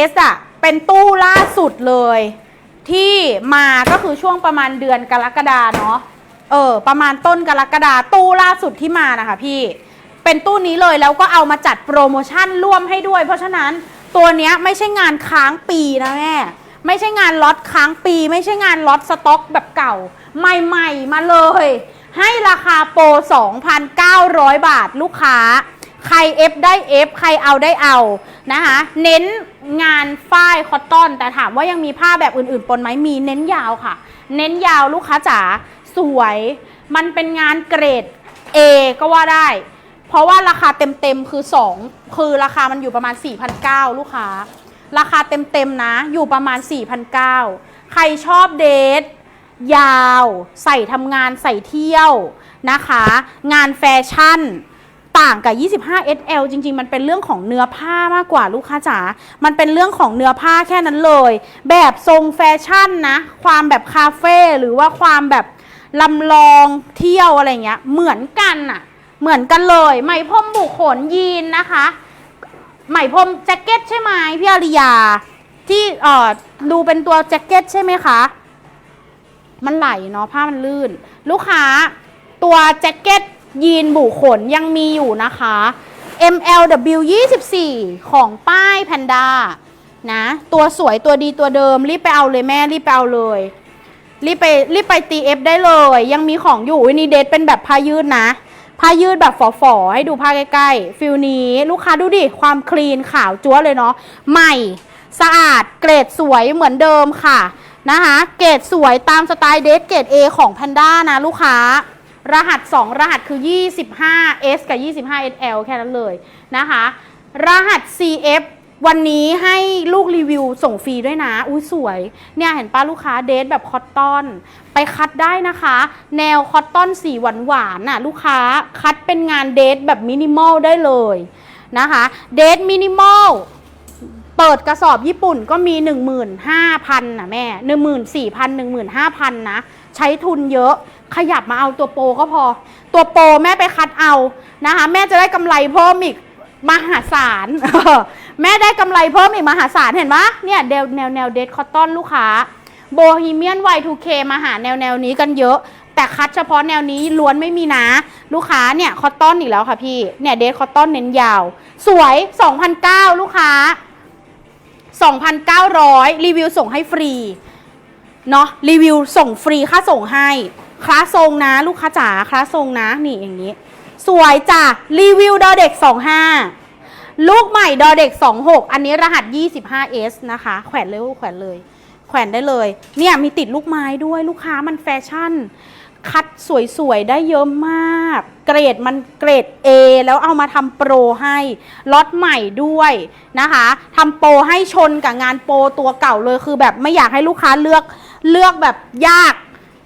เอสอะเป็นตู้ล่าสุดเลย ที่มาก็คือช่วงประมาณเดือนกรกฎาเนาะเออประมาณต้นกรกฎาตู้ล่าสุดที่มานะคะพี่เป็นตู้นี้เลยแล้วก็เอามาจัดโปรโมชั่นร่วมให้ด้วย เพราะฉะนั้นตัวนี้ไม่ใช่งานค้างปีนะแม่ไม่ใช่งานล็อตค้างปี ไม่ใช่งานล็อตสต็อกแบบเก่า ใหม่ ๆ มาเลย ให้ราคาโปร 2,900 บาทลูกค้า ใครเอฟได้เอฟใครเอาได้เอานะคะเน้นงานฝ้ายคอตตอน แต่ถามว่ายังมีผ้าแบบอื่นๆปนไหมมีเน้นยาวค่ะ เน้นยาวลูกค้าจ๋าสวย มันเป็นงานเกรด A ก็ว่าได้ เพราะว่าราคาเต็มๆคือ 2 คือราคามันอยู่ประมาณ 4,900 ลูกค้า ราคาเต็มๆนะ อยู่ประมาณ 4,900 ใครชอบเดทยาว ใส่ทำงานใส่เที่ยวนะคะ งานแฟชั่น ต่างกับ 25 SL จริง ๆ มันเป็นเรื่องของเนื้อผ้ามากกว่าลูกค้าจ๋า มันเป็นเรื่องของเนื้อผ้าแค่นั้นเลย แบบทรงแฟชั่นนะ ความแบบคาเฟ่หรือว่าความแบบลำลองเที่ยวอะไรเงี้ย เหมือนกันอะเหมือนกันเลย ไหมพรมบุขนยีนนะคะ ไหมพรมแจ็คเก็ตใช่ไหมพี่อาริยา ที่เอ่อดูเป็นตัวแจ็คเก็ตใช่ไหมคะ มันไหลเนาะผ้ามันลื่น ลูกค้าตัวแจ็คเก็ต ยีนบุขนยังมีอยู่นะคะ MLW 24 ของป้ายแพนด้านะ ตัวสวยตัวดีตัวเดิม รีบไปเอาเลยแม่ รีบไปเอาเลย รีบไปรีบไปตีเอฟได้เลย ยังมีของอยู่วันนี้เดทเป็นแบบผ้ายืดนะ ผ้ายืดแบบฝอๆให้ดูผ้าใกล้ๆ ฟิลนี้ลูกค้าดูดิ ความคลีนขาวจั๊วเลยเนาะ ใหม่ สะอาด เกรดสวยเหมือนเดิมค่ะ นะคะ เกรดสวยตามสไตล์เดทเกรด A ของแพนด้านะลูกค้า รหัส 2 รหัสคือ 25S กับ 25SL แค่นั้นเลยนะคะ รหัส CF วันนี้ให้ลูกรีวิวส่งฟรีด้วยนะ อุ้ยสวย เนี่ยเห็นป้าลูกค้าเดทแบบคอตตอน ไปคัดได้นะคะ แนวคอตตอนสีหวานหวานน่ะลูกค้าคัดเป็นงานเดทแบบมินิมอลได้เลยนะคะ เดทมินิมอลเปิดกระสอบญี่ปุ่นก็มี 15,000นะแม่ 14,000 15,000นะ ใช้ทุนเยอะ ขยับมาเอาตัวโปรก็พอ ตัวโปรแม่ไปคัดเอานะคะ แม่จะได้กำไรเพิ่มอีกมหาศาลแม่ได้กำไรเพิ่มอีกมหาศาลเห็นปะเนี่ยแนวแนวแนวเดทคอตตอนลูกค้าโบฮีเมียน Y2K มาหาแนวแนวนี้กันเยอะ แต่คัดเฉพาะแนวนี้ล้วนไม่มีนะ ลูกค้าเนี่ยคอตตอนอีกแล้วค่ะพี่เนี่ยเดทคอตตอนเน้นยาว สวย2,009ลูกค้า 2,900 รีวิวส่งให้ฟรีเนาะรีวิวส่งฟรีค่าส่งให้ คลาสทรงนะลูกค้าจ๋าคลาสทรงนะนี่อย่างนี้ สวยจ้ะรีวิวดอเด็ก 25 ลูกใหม่ดอเด็ก 26 อันนี้รหัส 25S นะคะ แขวนเลยแขวนเลย แขวนได้เลย เนี่ยมีติดลูกไม้ด้วยลูกค้ามันแฟชั่น คัดสวยๆ ได้เยอะมาก เกรดมันเกรด A แล้วเอามาทำโปรให้ล็อตใหม่ด้วยนะคะทำโปรให้ชนกับงานโปรตัวเก่าเลยคือแบบไม่อยากให้ลูกค้าเลือกเลือกแบบยาก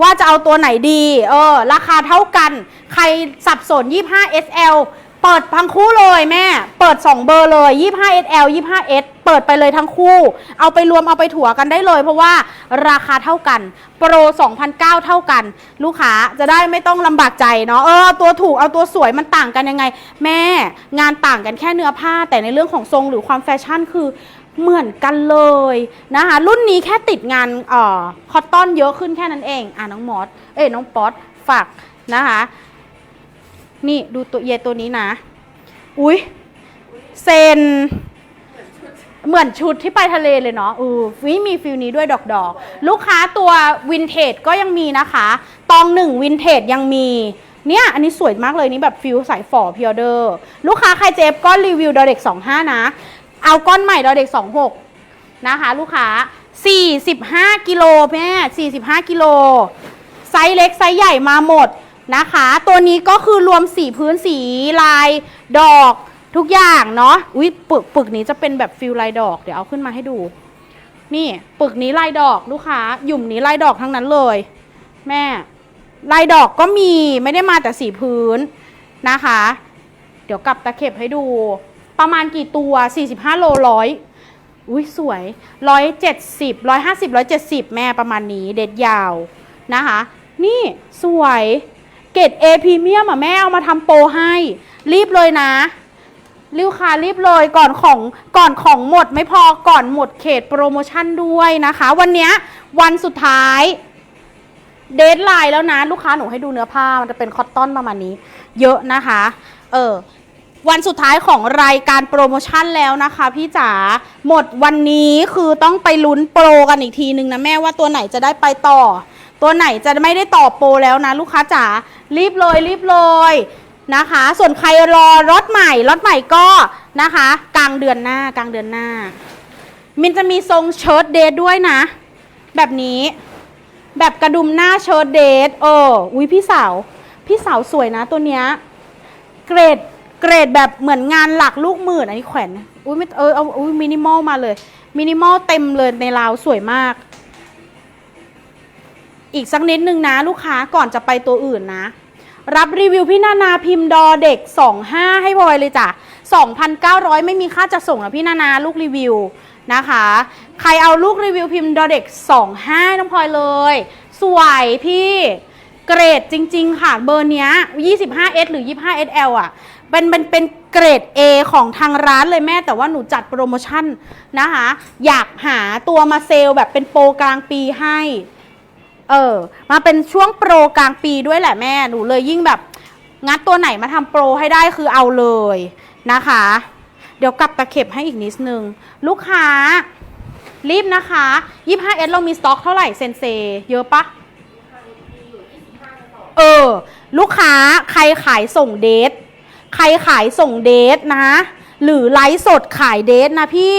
ว่าจะเอาตัวไหนดีเออราคาเท่ากัน ใครสับสน 25 SL เปิดทั้งคู่เลยแม่ เปิด 2 เบอร์เลย 25 SL 25 S เปิดไปเลยทั้งคู่ เอาไปรวมเอาไปถั่วกันได้เลย เพราะว่าราคาเท่ากัน โปร2,009 เท่ากัน ลูกค้าจะได้ไม่ต้องลำบากใจเนาะเออตัวถูกเอาตัวสวยมันต่างกันยังไง แม่งานต่างกันแค่เนื้อผ้าแต่ในเรื่องของทรงหรือความแฟชั่นคือ เหมือนกันเลยนะคะรุ่นนี้แค่ติดงานเอ่อคอตตอนเยอะขึ้นแค่นั้นเองอะน้องมอสเอ้ยน้องป๊อตฝากนะคะ นี่ดูตัวเยตัวนี้นะ อุ้ยเซนเหมือนชุดที่ไปทะเลเลยเนาะเออวิมีฟิลนี้ด้วยดอกดอกลูกค้าตัววินเทจก็ยังมีนะคะ ตองหนึ่งวินเทจยังมี เนี่ย อันนี้สวยมากเลยนี่แบบฟิลสายฝ่อพิออเดอร์ ลูกค้าใครเจฟก็รีวิวดอเด็ก25 นะ เอาก้อนใหม่ดอเด็ก 26 นะคะ ลูกค้า 45 กิโลแม่45 กิโล ไซส์เล็ก ไซส์ใหญ่มาหมดนะคะ ตัวนี้ก็คือรวมสีพื้นสีลายดอกทุกอย่างเนาะ อุ้ยปึกปึกนี้จะเป็นแบบฟิลลายดอก เดี๋ยวเอาขึ้นมาให้ดู นี่ปึกนี้ลายดอกลูกค้า หยุ่มนี้ลายดอกทั้งนั้นเลย แม่ ลายดอกก็มีไม่ได้มาแต่สีพื้นนะคะ เดี๋ยวกลับตะเข็บให้ดู ประมาณกี่ตัว 45 โลร้อยอุ้ยสวย 170 150 170 แม่ประมาณนี้ เด็ดยาวนะคะ นี่สวยเกรด A พรีเมียมอะแม่เอามาทำโปรให้ รีบเลยนะรีบค่ะรีบเลยก่อนของก่อนของหมดไม่พอก่อนหมดเขตโปรโมชั่นด้วยนะคะ วันนี้วันสุดท้ายเดทไลน์แล้วนะ ลูกค้าหนูให้ดูเนื้อผ้ามันจะเป็นคอตตอนประมาณนี้ เยอะนะคะ เออ วันสุดท้ายของรายการโปรโมชั่นแล้วนะคะพี่จ๋าหมดวันนี้คือต้องไปลุ้นโปรกันอีกทีนึงนะแม่ว่าตัวไหนจะได้ไปต่อ ตัวไหนจะไม่ได้ต่อโปรแล้วนะลูกค้าจ๋ารีบเลยรีบเลยนะคะ ส่วนใครรอรถใหม่รถใหม่ก็นะคะ กลางเดือนหน้ากลางเดือนหน้า มินจะมีทรงเชิ้ตเดทด้วยนะ แบบนี้ แบบกระดุมหน้าเชิ้ตเดทเอออุ้ยพี่สาว พี่สาวสวยนะตัวเนี้ยเกรด เกรดแบบเหมือนงานหลักลูกหมื่นอันนี้แขวนอุ้ยไม่เออเอาอุ้ยมินิมอลมาเลยมินิมอลเต็มเลยในราวสวยมาก อีกสักนิดนึงนะลูกค้าก่อนจะไปตัวอื่นนะ รับรีวิวพี่นานาพิมพ์ดอเด็ก 25 ให้พลอยเลยจ้ะ 2,900 ไม่มีค่าจะส่งนะพี่นานาลูกรีวิวนะคะ ใครเอาลูกรีวิวพิมพ์ดอเด็ก 25 น้องพลอยเลย สวยพี่เกรดจริง ๆ ค่ะ เบอร์เนี้ย 25S หรือ 25SL อะ เป็นเป็นเป็นเกรด A ของทางร้านเลยแม่ แต่ว่าหนูจัดโปรโมชั่นนะคะ อยากหาตัวมาเซลแบบเป็นโปรกลางปีให้ เออ มาเป็นช่วงโปรกลางปีด้วยแหละแม่ หนูเลยยิ่งแบบ งัดตัวไหนมาทำโปรให้ได้คือเอาเลยนะคะ เดี๋ยวกลับตะเข็บให้อีกนิดนึง ลูกค้า รีบนะคะ 25S เรามีสต็อกเท่าไหร่เซนเซ เยอะปะเออ ลูกค้าใครขายส่งเดท ใครขายส่งเดทนะ หรือไลฟ์สดขายเดทนะพี่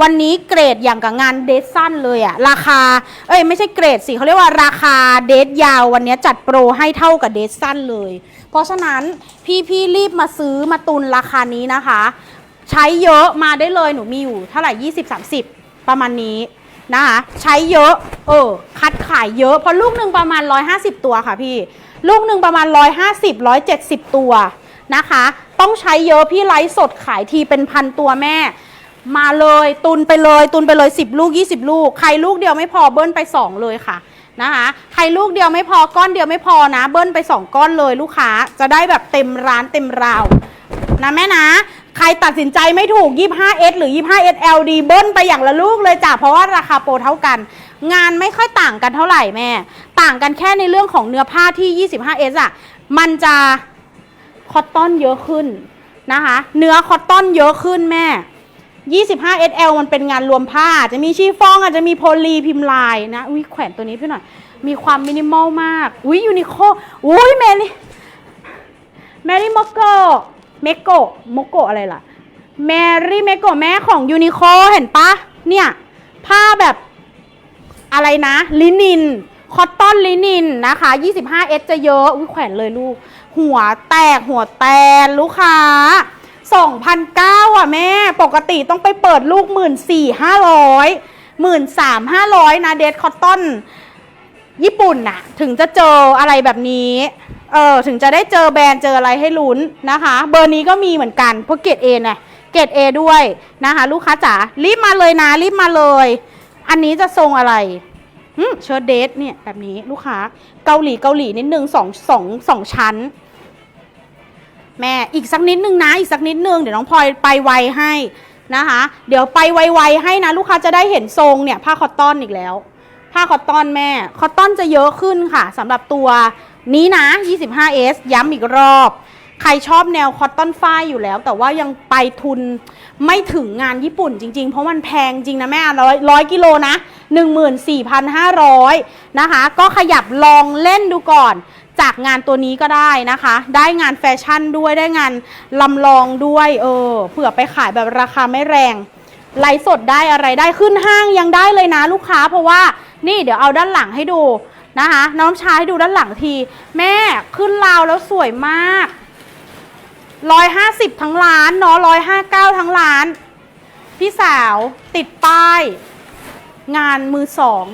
วันนี้เกรดอย่างกับงานเดทสั้นเลยอะราคา เอ้ยไม่ใช่เกรดสิเขาเรียกว่าราคาเดทยาววันนี้จัดโปรให้เท่ากับเดทสั้นเลย เพราะฉะนั้นพี่พี่รีบมาซื้อมาตุนราคานี้นะคะ ใช้เยอะมาได้เลยหนูมีอยู่เท่าไหร่ 20 30 ประมาณนี้นะคะใช้เยอะเออคัดขายเยอะเพราะลูกหนึ่งประมาณ 150 ตัวค่ะพี่ ลูกหนึ่งประมาณ 150 170 ตัว นะคะ ต้องใช้เยอะพี่ไลฟ์สดขายทีเป็นพันตัวแม่ มาเลยตุนไปเลยตุนไปเลย 10 ลูก 20 ลูก ใครลูกเดียวไม่พอเบิ้ลไป 2 เลยค่ะนะคะใครลูกเดียวไม่พอก้อนเดียวไม่พอนะ เบิ้ลไป 2 ก้อนเลยลูกค้าจะได้แบบเต็มร้านเต็มราวนะแม่นะ ใครตัดสินใจไม่ถูก 25S หรือ 25SLD เบิ้ลไปอย่างละลูกเลยจ้ะเพราะว่าราคาโปรเท่ากัน งานไม่ค่อยต่างกันเท่าไหร่แม่ ต่างกันแค่ในเรื่องของเนื้อผ้าที่ 25S อะมันจะ อตตอนเยอะขึ้นนะคะ เนื้อคอตตอนเยอะขึ้นแม่ 25SL มันเป็นงานรวมผ้า จะมีชีฟองอาจจะมีโพลีพิมพ์ลายนะ อุ้ยแขวนตัวนี้พี่หน่อย มีความมินิมอลมาก อุ้ยยูนิโคอุ้ยเมลี่แมรี่มโกเมโกโมโกอะไรล่ะแมรี่เมโกแม่ของยูนิโคเห็นปะเนี่ย ผ้าแบบอะไรนะ ลินิน คอตตอนลินินนะคะ 25S จะเยอะอุ้ยแขวนเลยลูก หัวแตกหัวแตนลูกค้า2,009อะแม่ ปกติต้องไปเปิดลูก 14,500 13,500 นะเดทคอตตอนญี่ปุ่นน่ะ ถึงจะเจออะไรแบบนี้เออถึงจะได้เจอแบรนด์เจออะไรให้ลุ้นนะคะ เบอร์นี้ก็มีเหมือนกันเพราะเกรดเอเนี่ยเกรดเอด้วยนะคะ ลูกค้าจ๋ารีบมาเลยนะรีบมาเลย อันนี้จะทรงอะไร เชิ้ตเดทเนี่ยแบบนี้ลูกค้าเกาหลีเกาหลีนิดนึงสองสองสองชั้น แม่อีกสักนิดนึงนะ อีกสักนิดนึงเดี๋ยวน้องพลอยไปไวให้นะคะ เดี๋ยวไปไวๆให้นะ ลูกค้าจะได้เห็นทรงเนี่ยผ้าคอตตอนอีกแล้ว ผ้าคอตตอนแม่คอตตอนจะเยอะขึ้นค่ะสำหรับตัวนี้นะ 25S ย้ำอีกรอบ ใครชอบแนวคอตตอนฝ้ายอยู่แล้ว แต่ว่ายังไปทุน ไม่ถึงงานญี่ปุ่นจริง ๆ เพราะมันแพงจริงนะแม่ร้อยร้อยกิโลนะ 14,500 นะคะ ก็ขยับลองเล่นดูก่อน จากงานตัวนี้ก็ได้นะคะ ได้งานแฟชั่นด้วยได้งานลำลองด้วยเออเผื่อไปขายแบบราคาไม่แรงไลฟ์สดได้อะไรได้ขึ้นห้างยังได้เลยนะลูกค้า เพราะว่านี่เดี๋ยวเอาด้านหลังให้ดูนะคะ น้องชายให้ดูด้านหลังที แม่ขึ้นราวแล้วสวยมาก ร้อยห้าสิบทั้งร้านเนาะร้อยห้าเก้าทั้งร้าน พี่สาวติดป้าย งานมือสอง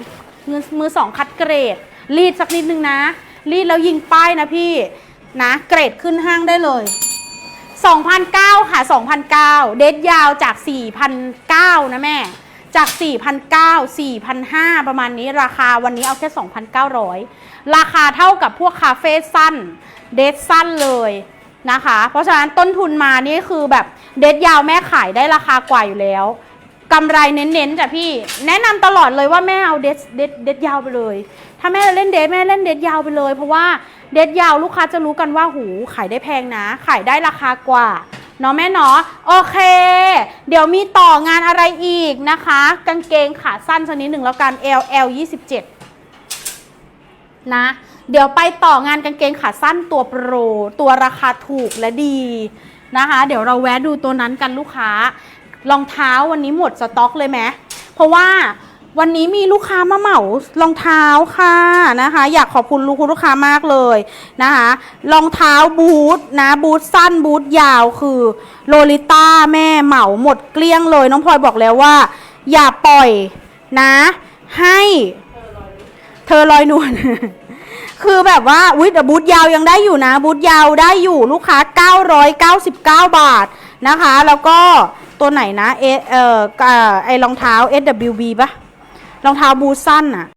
มือมือสองคัดเกรด รีดสักนิดนึงนะ รีดแล้วยิงป้ายนะพี่นะ เกรดขึ้นห้างได้เลย2,009ค่ะ2,009เดทยาวจาก 4,009 นะแม่ จาก 4,009 4,500ประมาณนี้ราคาวันนี้เอาแค่ 2,900 ราคาเท่ากับพวกคาเฟ่สั้น เดทสั้นเลย นะคะ เพราะฉะนั้นต้นทุนมานี่คือแบบเด็ดยาวแม่ขายได้ราคากว่าอยู่แล้วกำไรเน้นๆจ้ะพี่ แนะนำตลอดเลยว่าแม่เอาเด็ดเด็ดเด็ดยาวไปเลย ถ้าแม่เล่นเด็ดแม่เล่นเด็ดยาวไปเลย เพราะว่าเด็ดยาวลูกค้าจะรู้กันว่าหูขายได้แพงนะ ขายได้ราคากว่าเนาะแม่เนาะโอเค เดี๋ยวมีต่องานอะไรอีกนะคะ กางเกงขาสั้นชนิดหนึ่งแล้วกัน L L 27นะ เดี๋ยวไปต่องานกางเกงขาสั้นตัวโปร ตัวราคาถูกและดีนะคะ เดี๋ยวเราแวะดูตัวนั้นกันลูกค้ารองเท้าวันนี้หมดสต็อกเลยไหมเพราะว่าวันนี้มีลูกค้ามาเหมารองเท้าค่ะนะคะ อยากขอบคุณลูกคุณลูกค้ามากเลยนะคะรองเท้าบูทนะบูทสั้นบูทยาวคือโลลิต้าแม่เหมาหมดเกลี้ยงเลย น้องพลอยบอกแล้วว่า อย่าปล่อยนะ ให้ เธอลอยนวล คือแบบว่าอุ้ยแต่บูทยาวยังได้อยู่นะ บูทยาวได้อยู่ลูกค้า 999 บาทนะคะ แล้วก็ตัวไหนนะเอเอเอ่อไอรองเท้า SWB ปะรองเท้าบูทสั้นอะ